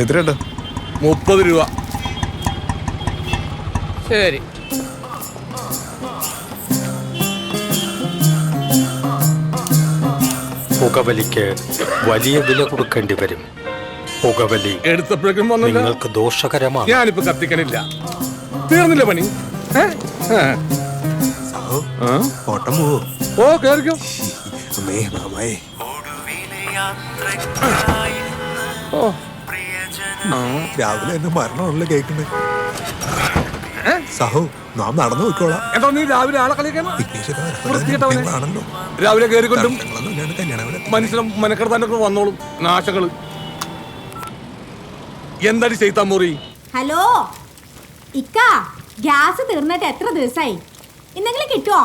എത്രയുണ്ട്? മുപ്പത് രൂപ. ശരി. പുകവലിക്ക് വലിയ വില കൊടുക്കേണ്ടി വരും. പുകവലി എടുത്തപ്പോഴേക്കും വന്നില്ല. നിങ്ങൾക്ക് ദോഷകരമാണ്. ഞാനിപ്പോ കത്തിക്കണില്ല. തീർന്നില്ല പണി? ഏ? ഏ. സാഹു ആ? ഓട്ടം പോവോ? ഓ കേറിക്കോ. അമ്മേ മാമായേ ഓ. രാവിലെ എന്നെ മരണമാണല്ലോ കേൾക്കുന്നത് സഹോ നാം നടന്നു പോയിക്കോളാം. എന്തോ നീ രാവിലെ ആളെ. ആണല്ലോ രാവിലെ കയറിക്കൊണ്ടും മനുഷ്യനും മനക്കെടുത്താനൊക്കെ വന്നോളും. നാശകൾ എന്താടി ചെയ്താൻ മുറി? ഹലോ ഇക്ക ഗ്യാസ് തീർന്നിട്ട് എത്ര ദിവസമായി ഇന്നെങ്കിലും കിട്ടുമോ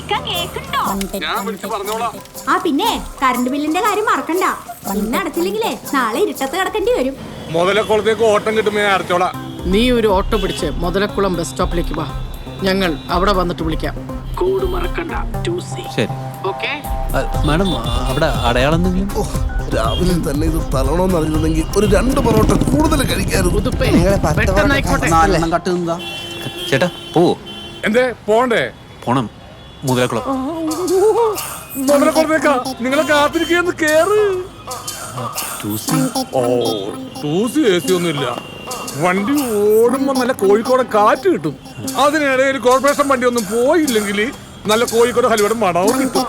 ഇക്ക കേക്കുണ്ടോ ഞാൻ വിളിച്ച് പറഞ്ഞോളാം. ആ പിന്നെ കറണ്ട് ബില്ലിന്റെ കാര്യം മറക്കണ്ട. ഇന്ന് അടച്ചില്ലെങ്കിലേ നാളെ ഇരുട്ടത്ത് കിടക്കേണ്ടി വരും. മുതലക്കുളത്തേക്ക് ഓട്ടം കിട്ടുമ്പോ ഞാൻ അടച്ചോളാം. നീ ഒരു ഓട്ടോ പിടിച്ച് മുതലക്കുളം ബസ് സ്റ്റോപ്പിലേക്ക് വാ. ഞങ്ങൾ അവിടെ വന്നിട്ട് വിളിക്കാം. കോഡ് മറക്കണ്ട ടു സി. ശരി. ഓക്കെ? മാഡം അവിടെ അടയാളം എന്തെങ്കിലും? രാവിലെ തന്നെ ഇത് തലണമെന്ന് അറിഞ്ഞിരുന്നെങ്കിൽ ഒരു രണ്ട് പൊറോട്ട കൂടുതൽ കഴിക്കാറുണ്ട് ചേട്ടാ പോവോ എന്തേ പോണ്ടേ പോണം. മുതലക്കുളം. മുതലക്കുളത്തേക്കാ? നിങ്ങളെ കാത്തിരിക്കുന്നു കേറ്. ഓ ടൂസി എ സി ഒന്നുമില്ല വണ്ടി ഓടുമ്പോ നല്ല കോഴിക്കോട് കാറ്റ് കിട്ടും. അതിനിടയിൽ കോർപ്പറേഷൻ വണ്ടി ഒന്നും പോയില്ലെങ്കിൽ നല്ല കോഴിക്കോട് ഹലുവയുടെ മടവും കിട്ടും.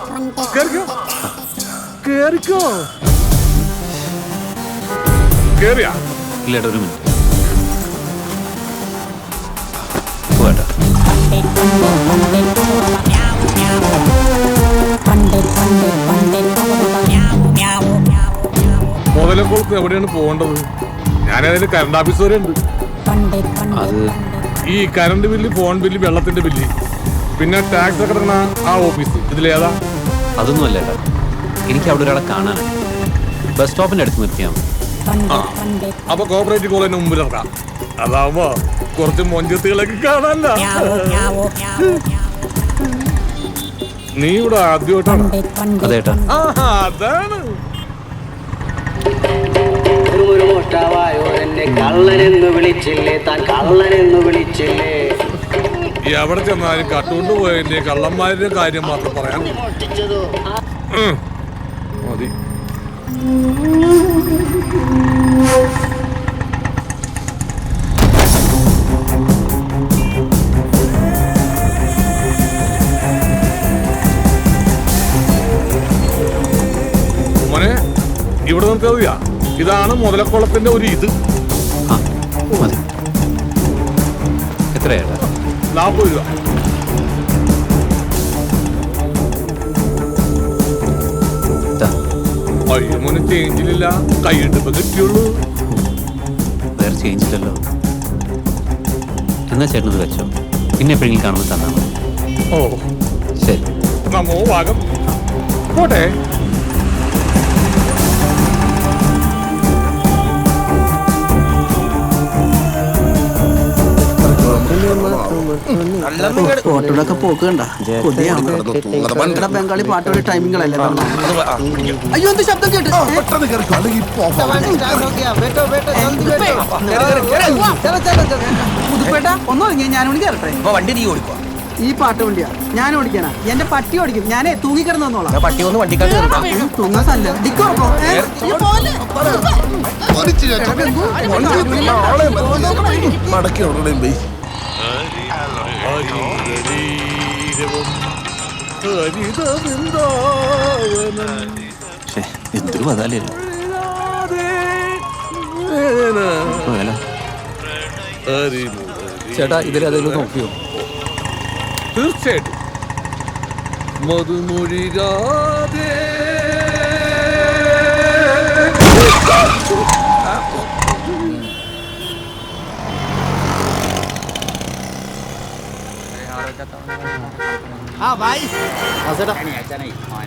കേറിക്കോ. കേറിക്കോ. കേറിയാ? ഇല്ല ഒരു മിനിറ്റ്. പോകട്ടെ. മുതലക്കുളത്ത് എവിടെയാണ് പോകേണ്ടത്? ഞാനതിന് കറണ്ട് ഓഫീസ് വരെ ഉണ്ട്. അത് ഈ കറണ്ട് ബില്ല് ഫോൺ ബില്ല് വെള്ളത്തിന്റെ ബില്ല് പിന്നെ ടാക്സ് ഒക്കെ ആ ഓഫീസ് ഇതിലേതാ? അതൊന്നും അല്ല എനിക്ക് അവിടെ ഒരാളെ കാണാനാണ് ബസ് സ്റ്റോപ്പിന്റെ അടുത്ത് നിർത്തിയാൽ ആ. അപ്പൊ കോപ്പറേറ്റീവ് കോളേജിന് മുമ്പിൽ ഇറക്കാം അതാവുമ്പോ കുറച്ച് മൊഞ്ചത്തുകളൊക്കെ കാണാനല്ല. നീ ഇവിടെ ആദ്യമായിട്ടാണ്? അതേട്ടാ ആഹാ, അതാണ്. ഒരു എന്നെ കള്ളനെന്ന് വിളിച്ചില്ലേ? താൻ കള്ളനെന്ന് വിളിച്ചില്ലേ? എവിടെ ചെന്നാലും കട്ടുകൊണ്ട് പോയതിന്റെ കള്ളന്മാരുടെ കാര്യം മാത്രം പറയാൻ മതി. മോനെ ഇവിടെ നിർത്തിയാ ഇതാണ് മുതലക്കുളത്തിന്റെ ഒരു ഇത്. മതി. എത്രയാ ഏട്ടാ നാൽപ്പത് രൂപ അയ്യോ മോനെ ചേഞ്ചിലില്ല കൈയിട്ടിപ്പോ കിട്ടിയുള്ളൂ. വേറെ ചേഞ്ച് ഇല്ലല്ലോ. എന്നാ ചേട്ടനത് വെച്ചോ? പിന്നെ എപ്പോഴെങ്കിലും കാണുമ്പോൾ തന്നാൽ മതി. ഓ. ശരി. നമ്മോ ഭാഗം പോട്ടെ. ഓട്ടോടൊക്കെ പോക്ക് കണ്ട കൊതിയാണ് ഇവിടെ ബംഗാളി പാട്ടോടെ ടൈമിങ്ങളല്ലേ അയ്യോ എന്ത് ശബ്ദം കേട്ട്? പുതുപ്പേട്ട ഒന്നൊതുങ്ങി ഞാൻ കയറട്ടെ വണ്ടി നീ ഓടിക്കോ. ഈ പാട്ട് വണ്ടിയാ. ഞാൻ ഓടിക്കാനാ എന്റെ പട്ടി ഓടിക്കും. ഞാനേ തൂങ്ങിക്കിടന്ന് വന്നോളാം. പട്ടി ഒന്ന് കയറണം തൂങ്ങാസല്ല മടക്കി വലിച്ചു കയറ്റം. ഉടനെ പോയി പക്ഷേ എന്തൊരു ചേട്ടാ ഇതിലേതെങ്കിലും നോക്കിയോ? തീർച്ചയായിട്ടും. മധുമൊഴികാതെ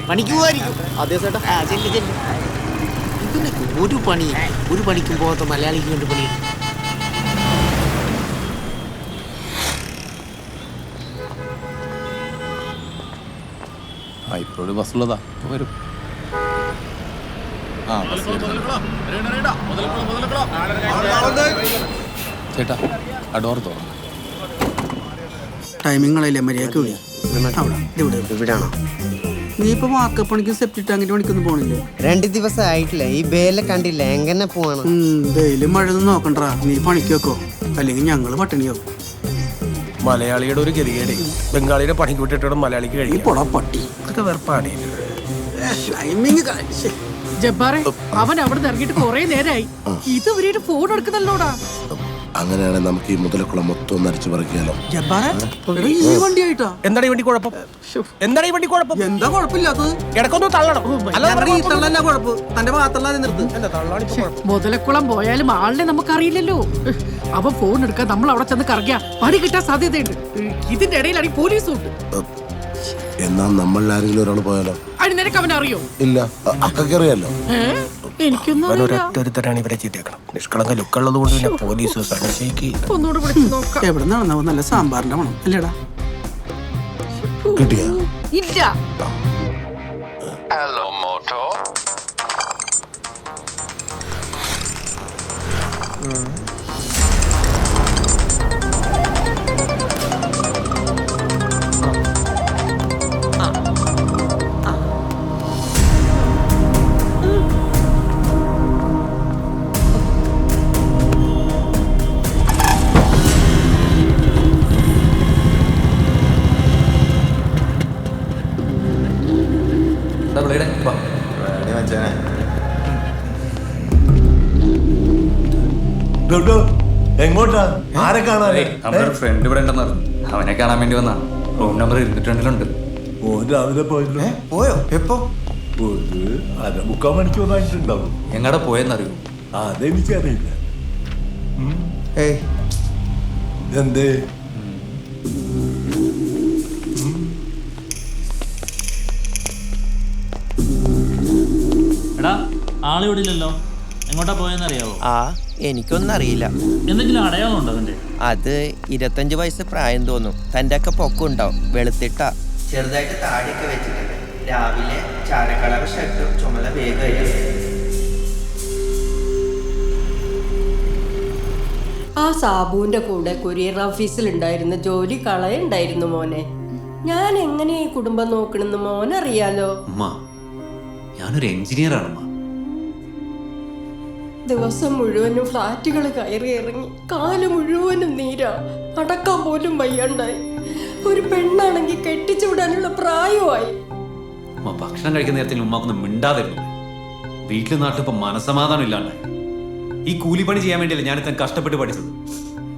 പണിക്ക് പോവായിരിക്കും. അതെ ചേട്ടാ ഇതിനൊക്കെ ഒരു പണി ഒരു പണിക്കും പോകാത്ത മലയാളിക്ക് വേണ്ടി പണി ആ ഇപ്പോഴും ബസ്സുള്ളതാ വരും. ചേട്ടാ ആ ഡോർ തുറന്നു. ടൈമിങ്ങളല്ലേ മര്യാദയ്ക്ക് വിളി. അവിടെ ഇവിടെ. ഇവിടാണോ? നീ ഇപ്പൊ വാർക്കപ്പ് പണിക്കും സെപ്റ്റി ടാങ്കിന്റെ പണിക്കൊന്നും പോണില്ലേ? രണ്ട് ദിവസം ആയിട്ടില്ല ഈ ബേലെ കണ്ടില്ല എങ്ങനെ പോവാണ്? വെയിലും മഴയൊന്നും നോക്കണ്ടാ. നീ പണിക്ക് വെക്കോ. അല്ലെങ്കിൽ ഞങ്ങൾ പട്ടിണിയോ? മലയാളിയുടെ ഒരു ഗതികേട്. ബംഗാളിയുടെ പണിക്ക് വിട്ടിട്ട് മലയാളിക്ക് കഴിയും പൊടാ പട്ടി. ഇതൊക്കെ വെറുപ്പാണ് ടൈമിങ് ജബ്ബാറെ അവൻ അവിടെ ഇറങ്ങിയിട്ട് കൊറേ നേരായി. ഇതുവരെയായിട്ട് ഫോൺ എടുക്കുന്നല്ലോടാ? അങ്ങനെയാണെങ്കിൽ നമുക്ക് ഈ മുതലക്കുളം മൊത്തം ഒന്ന് അടിച്ചു പറിക്കാലോ എടാ, ഈ വണ്ടിയായിട്ടാ? എന്താണ് ഈ വണ്ടി കുഴപ്പം? എന്താണ് ഈ വണ്ടി കുഴപ്പം? എന്താ കുഴപ്പമില്ലാത്തത്? ഇടക്കൊന്ന് തള്ളണം. ഈ തള്ളല്ല കുഴപ്പം. തന്റെ ഭാഗത്തുള്ള നിർത്ത് മുതലക്കുളം പോയാലും ആളിനെ നമുക്കറിയില്ലല്ലോ. അവ ഫോൺ എടുക്കാൻ നമ്മൾ അവിടെ ചെന്ന് കറങ്ങിയ പണി കിട്ടാൻ സാധ്യതയുണ്ട്. ഇതിന്റെ ഇടയിലാണ് ഈ പോലീസും ഉണ്ട്. എന്നാ നമ്മളിൽ ആരെങ്കിലും ഒരാൾ പോയാലോ? നിനക്ക് അവൻ അറിയോ? ഇല്ല. അ- അക്കക്കറിയാലോ ഏ? എനിക്കൊന്നും അറിയില്ല. ഒരൊറ്റ ഒരുത്തരാണ് ഇവരെ ചീത്തയാക്കണം നിഷ്കളങ്ക ലുക്കുള്ളത് കൊണ്ട് പിന്നെ പോലീസ് സംശയിക്ക് ഒന്നുകൂടെ വിളിച്ചു നോക്കാം. എവിടെ നിന്നാണ് നല്ല സാമ്പാറിന്റെ മണം. അല്ലേടാ? കിട്ടിയ? ഇല്ല. എങ്ങോട്ടാ കാണാൻ നമ്മുടെ ഒരു ഫ്രണ്ട് ഇവിടെ ഉണ്ടെന്ന് പറഞ്ഞു. അവനെ കാണാൻ വേണ്ടി വന്നാ. റൂം നമ്പർ രാവിലെ പോയല്ലോ. പോയോ? എപ്പോ? ഒരു അര മുക്കാൽ മണിക്കൂർ ആയിട്ടുണ്ടാവും എങ്ങടെ പോയെന്നറിയോ? അതെനിക്കറിയില്ല എന്തേ എടാ ആളിവിടെ ഇല്ലല്ലോ. എങ്ങോട്ടാ പോയെന്നറിയാവോ? ആ എനിക്കൊന്നും അറിയില്ല എന്തെങ്കിലും അടയാളമുണ്ടോ അതിന്റെ അത് ഇരുപത്തഞ്ച് വയസ്സ് പ്രായം തോന്നും. തന്റെ ഒക്കെ പൊക്കുണ്ടാവും. വെളുത്തിട്ടാ. ചെറുതായിട്ട് താടിയൊക്കെ വെച്ചിട്ടുണ്ട്. രാവിലെ ചാരക്കളർ ഷർട്ടും ചുമല വേഗമായിരുന്നു ആ സാബുവിന്റെ കൂടെ കൊറിയർ ഓഫീസിൽ ഉണ്ടായിരുന്ന ജോലി കളയുണ്ടായിരുന്നു മോനെ. ഞാൻ എങ്ങനെ ഈ കുടുംബം നോക്കണെന്ന് മോനറിയാലോ? അമ്മ ഞാനൊരു എഞ്ചിനീയർ ആണ് അമ്മ ദിവസം മുഴുവനും ഫ്ലാറ്റുകൾ കയറി ഇറങ്ങി കാൽ മുഴുവനും നീരാ. അടക്കാൻ പോലും വയ്യാണ്ടായി. ഒരു പെണ്ണാണെങ്കിൽ കെട്ടിച്ചു വിടാനുള്ള പ്രായമായി ഭക്ഷണം കഴിക്കുന്ന നേരത്തിൽ ഉമ്മാക്കൊന്നും മിണ്ടാതിരുന്നു. വീട്ടിൽ നാട്ടിൽ ഇപ്പൊ മനസമാധാനം ഇല്ലാണ്ടായി ഈ കൂലിപ്പണി ചെയ്യാൻ വേണ്ടിയല്ല ഞാൻ ഇത്ര കഷ്ടപ്പെട്ട് പഠിച്ചത്.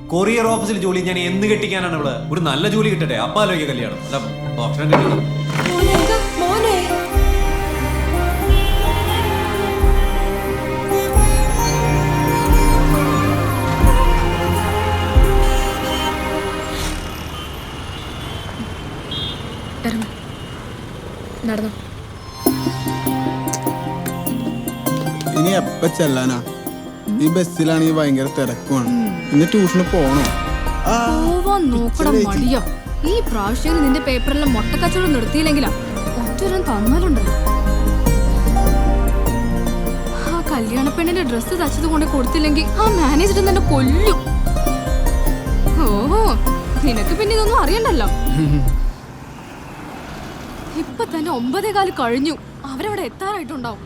കൊറിയർ ഓഫീസിൽ ജോലി ഞാൻ എന്ന് കെട്ടിക്കാനാണ് ഇവിടെ. ഒരു നല്ല ജോലി കിട്ടട്ടെ? അപ്പാലോയ്ക്ക് കല്യാണം. അല്ല ഭക്ഷണം കഴിക്കണം. നടന്നു. ഇനി എപ്പ ചെല്ലാനാ? ഈ ബസ്സിലാണെങ്കിൽ ഭയങ്കര തിരക്കുമാണ് ഇന്ന് ട്യൂഷന് പോണോ? പോവാൻ നോക്കണം മടിയാ. ഈ പ്രാവശ്യം നിന്റെ പേപ്പറിലെ മുട്ടക്കച്ചവടം നിർത്തിയില്ലെങ്കിലാ ഒറ്റൊരു തന്നാലുണ്ടല്ലോ. ആ കല്യാണ പെണ്ണിന്റെ ഡ്രസ്സ് തച്ചത് കൊണ്ട് കൊടുത്തില്ലെങ്കിൽ ആ മാനേജർ തന്നെ കൊല്ലും. ഓഹോ നിനക്ക് പിന്നെ ഇതൊന്നും അറിയണ്ടല്ലോ. ഇപ്പൊ തന്നെ ഒമ്പതേ കാൽ കഴിഞ്ഞു. അവരവിടെ എത്താറായിട്ടുണ്ടാവും.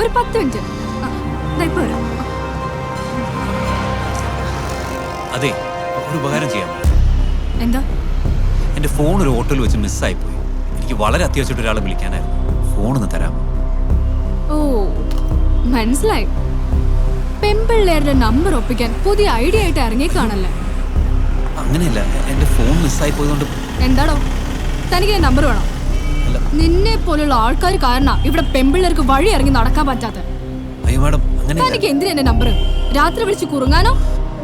ഒരു പത്ത് മിനിറ്റ്. ഇപ്പൊ വരാം. അതെ ഒരു ഉപകാരം ചെയ്യാം. എന്താ? എന്റെ ഫോൺ ഒരു ഹോട്ടലിൽ വെച്ച് മിസ്സായി പോയി എനിക്ക് വളരെ അത്യാവശ്യമായിട്ട് ഒരാളെ വിളിക്കാനായിരുന്നു. ഫോൺ ഒന്ന് തരാമോ? ഓ മനസ്സിലായി. പെമ്പിള്ളേരുടെ നമ്പർ ഒപ്പിക്കാൻ പുതിയ ഐഡിയ ആയിട്ട് ഇറങ്ങിക്കാണല്ലേ അങ്ങനെയല്ല എന്റെ ഫോൺ മിസ്സായി പോയതുകൊണ്ട് എന്താണോ തനിക്ക് നമ്പർ വേണം? നിന്നെ പോലുള്ള ആൾക്കാർ കാരണം ഇവിടെ പെമ്പിള്ളേർക്ക് വഴി ഇറങ്ങി നടക്കാൻ പറ്റാത്ത അയ്യോ മാഡം അങ്ങനെ തനിക്ക് എന്തിനാ എന്റെ നമ്പർ രാത്രി വിളിച്ച് കുറുങ്ങാനോ?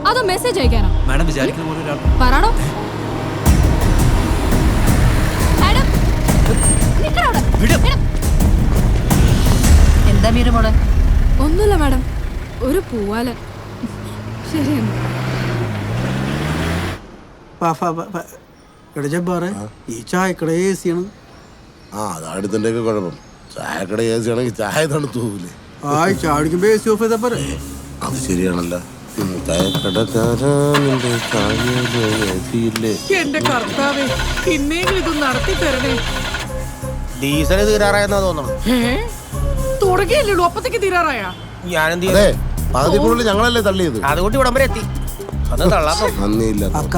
അതോ മെസ്സേജ് അയക്കാനോ? മാഡം വിചാരിക്കുന്ന പോലെ ഒരാൾ പറയണോ? മാഡം, നിക്കടാ അവിടെ. എടാ, എന്താ മീര മോളെ? ഒന്നുമില്ല മാഡം. ഒരു പൂവാല ശരിയാണ് എടാ ജബ്ബാറെ ഈ ചായക്കട എ സി ആണ്. ആ അതാണ് ഇതിന്റെ ഒക്കെ കുഴപ്പം. ചായക്കട ഏസി ആണെങ്കിൽ ചായ തണുത്തു പോകില്ലേ ആ ചായ കുടിക്കുമ്പോ എ സി ഓഫ് ചെയ്താ പോരെ? അത് ശരിയാണല്ലോ. എന്റെ കർത്താവേ പിന്നെയെങ്കിലും ഇത് നടത്തി തരണേ. ഡീസൽ തീരാറായെന്നാ തോന്നുന്നു തുടങ്ങിയല്ലേ അപ്പത്തേക്ക് തീരാറായ? ഞാനെന്ത് അതെ പകുതിക്കുള്ളിൽ ഞങ്ങളല്ലേ തള്ളിയത്. അതുകൊണ്ട് ഇവിടം വരെ എത്തി. അത് തള്ളാൻ നന്ദിയില്ല അക്ക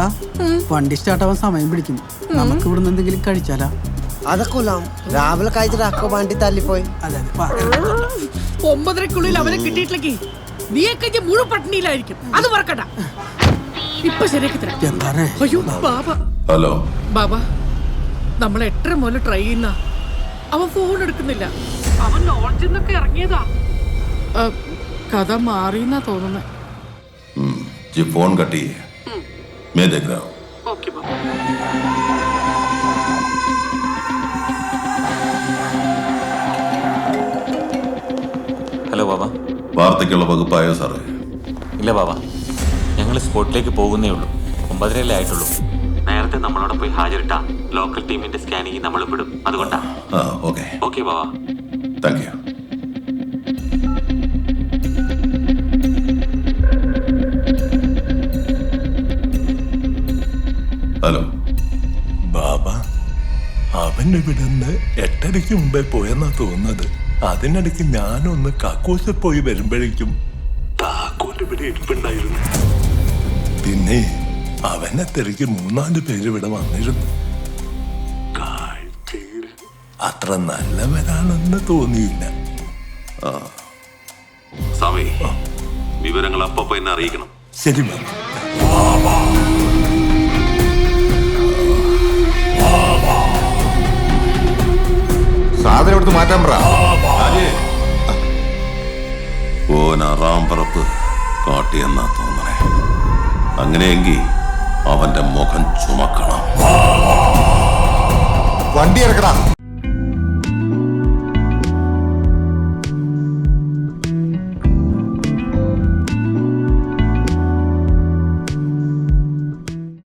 വണ്ടി സ്റ്റാർട്ട് ആവാൻ സമയം പിടിക്കും നമുക്ക് ഇവിടുന്ന് എന്തെങ്കിലും കഴിച്ചാലാ? അതൊക്കെ രാവിലെ കഴിച്ചിട്ട് അക്ക വണ്ടി തല്ലിപ്പോയി അതെ അതെ വാ. ഒമ്പതരക്കുള്ളിൽ അവനെ കിട്ടിയിട്ടില്ലെങ്കിൽ നീയൊക്കെ ഇനി മുഴു പട്ടിണിയിലായിരിക്കും അത് മറക്കണ്ട ഇപ്പൊ ശരിയാക്കി തരാം ജബ്ബാറെ അയ്യോ ബാബ ഹലോ ബാബ നമ്മൾ എട്ടര മുതൽ ട്രൈ ചെയ്യുന്ന അവൻ ഫോൺ എടുക്കുന്നില്ല അവൻ ലോഡ്ജിൽ നിന്നൊക്കെ ഇറങ്ങിയതാ ആ, കഥ മാറിയെന്നാ തോന്നുന്നത് जी फोन कटी है मैं देख रहा हूँ ഓക്കെ ബാബ വാർത്തയ്ക്കുള്ള വകുപ്പായോ സാറേ? ഇല്ല ബാബ. ഞങ്ങൾ സ്പോട്ടിലേക്ക് പോകുന്നേ ഉള്ളൂ. ഒമ്പതരയല്ലേ ആയിട്ടുള്ളൂ. നേരത്തെ നമ്മളോട് പോയി ഹാജരിട്ട ലോക്കൽ ടീമിന്റെ സ്കാനിങ് നമ്മൾ വിടും. അതുകൊണ്ടാ. Okay. Okay Baba. Thank you hello Baba അവൻ ഇവിടുന്ന് എട്ടരയ്ക്ക് മുമ്പേ പോയെന്നാ തോന്നുന്നത്. അതിനിടയ്ക്ക് ഞാനൊന്ന് കക്കൂസിൽ പോയി വരുമ്പോഴേക്കും താക്കോൽ ഇവിടെ ഇരിപ്പുണ്ടായിരുന്നു. പിന്നെ അവനെ തിരക്കി മൂന്നാൽ പേര് ഇവിടെ വന്നിരുന്നു. കാഴ്ചയിൽ അത്ര നല്ലവരാണെന്ന് തോന്നിയില്ല. സ്വാമി വിവരങ്ങൾ അപ്പൊ എന്നെ അറിയിക്കണം. ശരി ബാബ സാധനം എടുത്ത് മാറ്റാൻ പറ. ഓൻ അറാം പറപ്പ് കാട്ടിയെന്നാ തോന്നണേ. അങ്ങനെയെങ്കിൽ അവന്റെ മുഖം ചുമക്കണം. വണ്ടി ഇറക്കടാ.